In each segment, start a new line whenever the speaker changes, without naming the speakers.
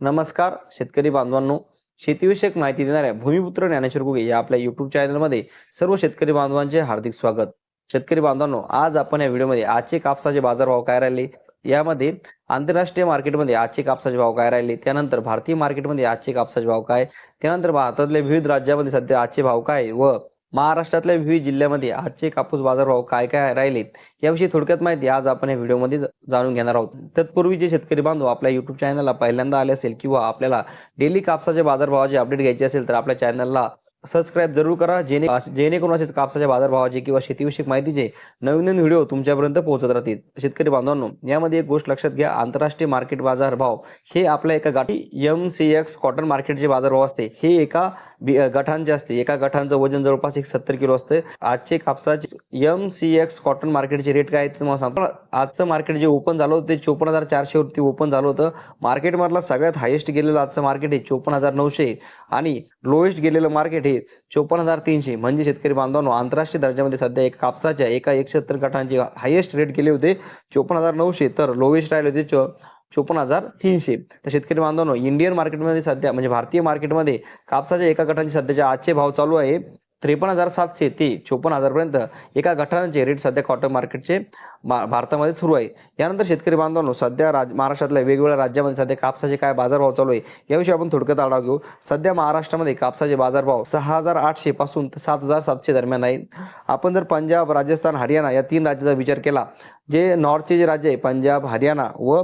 नमस्कार शेतकरी बांधवांनो. शेतीविषयक माहिती देणाऱ्या भूमिपुत्र ज्ञानेश्वर गुगे या आपल्या युट्यूब चॅनलमध्ये सर्व शेतकरी बांधवांचे हार्दिक स्वागत. शेतकरी बांधवांनो आज आपण या व्हिडिओमध्ये आजचे कापसाचे बाजारभाव काय राहिले? यामध्ये आंतरराष्ट्रीय मार्केटमध्ये आजचे कापसाचे भाव काय राहिले? त्यानंतर भारतीय मार्केटमध्ये आजचे कापसाचे भाव काय? त्यानंतर भारतातल्या विविध राज्यामध्ये सध्या आजचे भाव काय? व महाराष्ट्रातल्या विविध जिल्ह्यामध्ये आजचे कापूस बाजारभाव काय काय राहिले याविषयी थोडक्यात माहिती आज आपण या व्हिडिओमध्ये जाणून घेणार आहोत. तत्पूर्वी जे शेतकरी बांधव आपल्या युट्यूब चॅनलला पहिल्यांदा आले असेल किंवा आपल्याला डेली कापसाच्या बाजारभावाचे अपडेट घ्यायचे असेल तर आपल्या चॅनलला सबस्क्राईब जरूर करा जेणे जेणेकरून असेच कापसाच्या बाजारभावाचे किंवा शेतीविषयक माहितीचे नवीन नवीन व्हिडिओ तुमच्यापर्यंत पोहोचत राहतील. शेतकरी बांधवांनो यामध्ये एक गोष्ट लक्षात घ्या आंतरराष्ट्रीय मार्केट बाजारभाव. हे आपल्या एका गाठी एम सी एक्स कॉटन मार्केटचे बाजारभाव असते. हे एका गठांचे असते. एका गठांचं वजन जवळपास एक सत्तर किलो असते. आजचे कापसाचे एम सी एक्स कॉटन मार्केटचे रेट काय आहेत ते तुम्हाला सांगतो. आजचं मार्केट जे ओपन झालं होतं ते चोपन्न हजार चारशे वरती ओपन झालं होतं. मार्केटमधला सगळ्यात हायेस्ट गेलेलं आजचं मार्केट आहे चोपन्न हजार नऊशे. आणि लोएस्ट गेलेलं मार्केट हे चोपन्न हजार तीनशे. म्हणजे शेतकरी बांधवांनो आंतरराष्ट्रीय दर्जामध्ये सध्या एक कापसाच्या एका एकशे सत्तर गटांचे हायेस्ट रेट गेले होते. चोपन्न हजार नऊशे तर लोवेस्ट राहिले होते चो चोपन्न हजार तीनशे. तर शेतकरी बांधवांनो इंडियन मार्केटमध्ये सध्या म्हणजे भारतीय मार्केटमध्ये कापसाच्या एका गटांचे सध्याचे आजचे भाव चालू आहे. त्रेपन्न हजार सातशे ते चोपन्न हजारपर्यंत एका गठांचे रेट सध्या कॉटन मार्केटचे मा भारतामध्ये सुरू आहे. यानंतर शेतकरी बांधवांनो सध्या राज महाराष्ट्रातल्या वेगवेगळ्या राज्यामध्ये सध्या कापसाचे काय बाजारभाव चालू आहे याविषयी आपण थोडक्यात आढावा घेऊ. सध्या महाराष्ट्रामध्ये कापसाचे बाजारभाव सहा हजार आठशे पासून ते सात हजार सातशे दरम्यान आहे. आपण जर पंजाब राजस्थान हरियाणा या तीन राज्याचा विचार केला जे नॉर्थचे जे राज्य आहे पंजाब हरियाणा व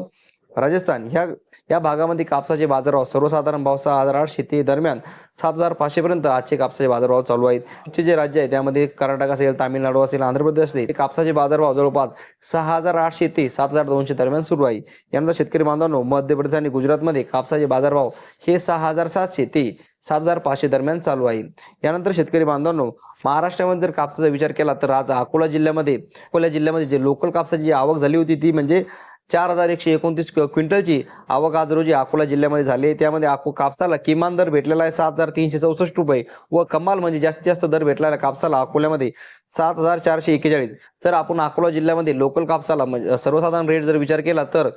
राजस्थान ह्या या भागामध्ये कापसाचे बाजारभाव सर्वसाधारण भाव सहा हजार आठशे ते दरम्यान सात हजार पाचशेपर्यंत आजचे कापसाचे बाजारभाव चालू आहेत. आजचे जे राज्य आहे त्यामध्ये कर्नाटक असेल तामिळनाडू असेल आंध्र प्रदेश असेल ते कापसाचे बाजारभाव जवळपास सहा हजार आठशे ते सात हजार दोनशे दरम्यान सुरू आहे. यानंतर शेतकरी बांधवांनो मध्य प्रदेश आणि गुजरातमध्ये कापसाचे बाजारभाव हे सहा हजार सातशे ते सात हजार पाचशे दरम्यान चालू आहे. यानंतर शेतकरी बांधवांनो महाराष्ट्रामध्ये जर कापसाचा विचार केला तर आज अकोला जिल्ह्यामध्ये अकोला जिल्ह्यामध्ये जे लोकल कापसाची जी आवक झाली होती ती म्हणजे चार हजार एकशे एकोणतीस क्विंटलची आवक आज रोजी अकोला जिल्ह्यामध्ये झाली आहे. त्यामध्ये अको कापसाला किमान दर भेटलेला आहे सात हजार तीनशे चौसष्ट रुपये व कमाल म्हणजे जास्तीत जास्त दर भेटलेला आहे कापसाला अकोल्यामध्ये सात हजार चारशे एक्केचाळीस. जर आपण अकोला जिल्ह्यामध्ये लोकल कापसाला म्हणजे सर्वसाधारण रेट जर विचार केला तर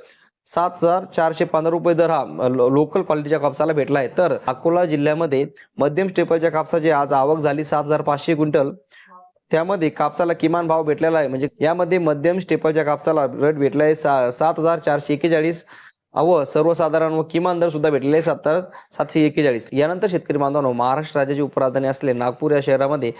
सात हजार चारशे पंधरा रुपये दर हा लो- लोकल क्वालिटीच्या कापसाला भेटला आहे. तर अकोला जिल्ह्यामध्ये मध्यम स्टेपलच्या कापसाची आज आवक झाली सात हजार पाचशे क्विंटल. त्यामध्ये कापसाला किमान भाव भेटलेला आहे. म्हणजे यामध्ये मध्यम स्टेपलच्या कापसाला रेट भेटला आहे. सा सात हजार चारशे एक्केचाळीस व सर्वसाधारण व किमान दर सुद्धा भेटलेले आहे सातशे एक्केचाळीस यानंतर शेतकरी बांधवांनो महाराष्ट्र राज्याची उपराजधानी असलेले नागपूर या शहरामध्ये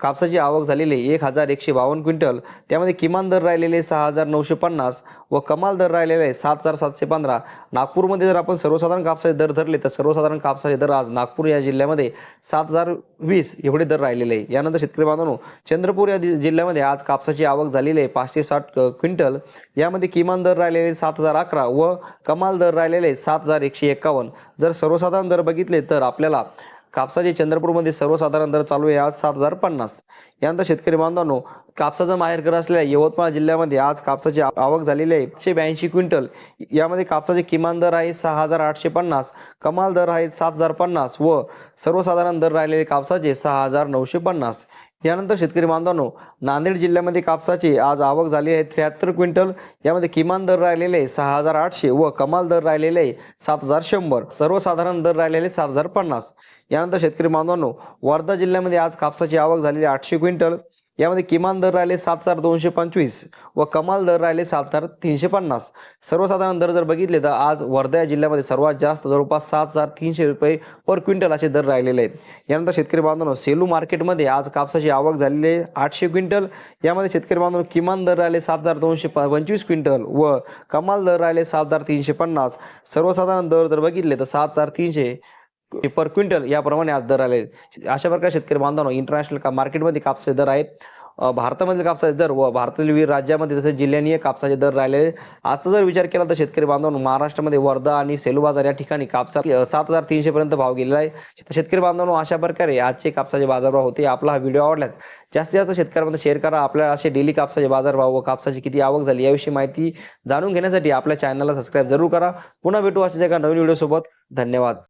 कापसाची आवक झालेली एक हजार एकशे बावन्न क्विंटल. त्यामध्ये किमान दर राहिलेले सहा हजार नऊशे पन्नास व कमाल दर राहिलेले आहे सात हजार सातशे पंधरा. नागपूरमध्ये जर आपण सर्वसाधारण कापसाचे दर धरले तर सर्वसाधारण कापसाचे दर आज नागपूर या जिल्ह्यामध्ये सात हजार वीस एवढे दर राहिलेले आहे. यानंतर शेतकरी बांधवांनो चंद्रपूर या जिल्ह्यामध्ये आज कापसाची आवक झालेली आहे पाचशे साठ क्विंटल. यामध्ये किमान दर राहिलेले सात हजार अकरा व कमाल दर राहिलेले सात हजार एकशे एकावन्न. जर सर्वसाधारण दर बघितले तर आपल्याला कापसाचे चंद्रपूरमध्ये सर्वसाधारण दर चालू आहे आज सात हजार पन्नास. यानंतर शेतकरी बांधवांनो कापसाचं माहेरघर असलेल्या यवतमाळ जिल्ह्यामध्ये आज कापसाची आवक झालेली आहे एकशे ब्याऐंशी क्विंटल. यामध्ये कापसाचे किमान दर आहे सहा हजार आठशे पन्नास. कमाल दर आहे सात हजार पन्नास व सर्वसाधारण दर राहिलेले कापसाचे सहा हजार नऊशे पन्नास. यानंतर शेतकरी बांधवांनो नांदेड जिल्ह्यामध्ये कापसाची आज आवक झाली आहे त्र्याहत्तर क्विंटल. यामध्ये किमान दर राहिलेले सहा हजार आठशे व कमाल दर राहिलेले सात हजार शंभर. सर्वसाधारण दर राहिलेले सात हजार पन्नास. यानंतर शेतकरी बांधवांनो वर्धा जिल्ह्यामध्ये आज कापसाची आवक झालेली आठशे क्विंटल. यामध्ये किमान दर राहिले सात हजार दोनशे पंचवीस व कमाल दर राहिले सात हजार तीनशे पन्नास. सर्वसाधारण दर जर बघितले तर आज वर्धा जिल्ह्यामध्ये सर्वात जास्त जवळपास सात हजार तीनशे रुपये पर क्विंटल असे दर राहिलेले आहेत. यानंतर शेतकरी बांधवांनो सेलू मार्केटमध्ये आज कापसाची आवक झालेली आहे आठशे क्विंटल. यामध्ये शेतकरी बांधवांनो किमान दर राहिले सात हजार दोनशे प- पंचवीस क्विंटल व कमाल दर राहिले सात हजार तीनशे पन्नास. सर्वसाधारण दर जर बघितले तर सात हजार तीनशे पर क्विंटल याप्रमाणे आज दर आले. अशा प्रकारे शेतकरी बांधवांनो इंटरनॅशनल का मार्केटमध्ये कापसाचे दर आहेत. भारतामधील कापसाचे दर व भारतातील विविध राज्यामध्ये जसे जिल्ह्यानीय कापसाचे दर राहिले. आजचा जर विचार केला तर शेतकरी बांधवांनो महाराष्ट्रामध्ये वर्धा आणि सेलू बाजार या ठिकाणी कापसा सात हजार तीनशे पर्यंत भाव गेलेला आहे. तर शेतकरी बांधवांनो अशा प्रकारे आजचे कापसाचे बाजारभाव होते. आपला हा व्हिडिओ आवडल्यास जास्तीत जास्त शेतकऱ्यांमध्ये शेअर करा. आपल्याला असे डेली कापसाचे बाजारभाव व कापसाची किती आवक झाली याविषयी माहिती जाणून घेण्यासाठी आपल्या चॅनलला सबस्क्राईब जरूर करा. पुन्हा भेटू अशाच एका नवीन व्हिडिओसोबत धन्यवाद.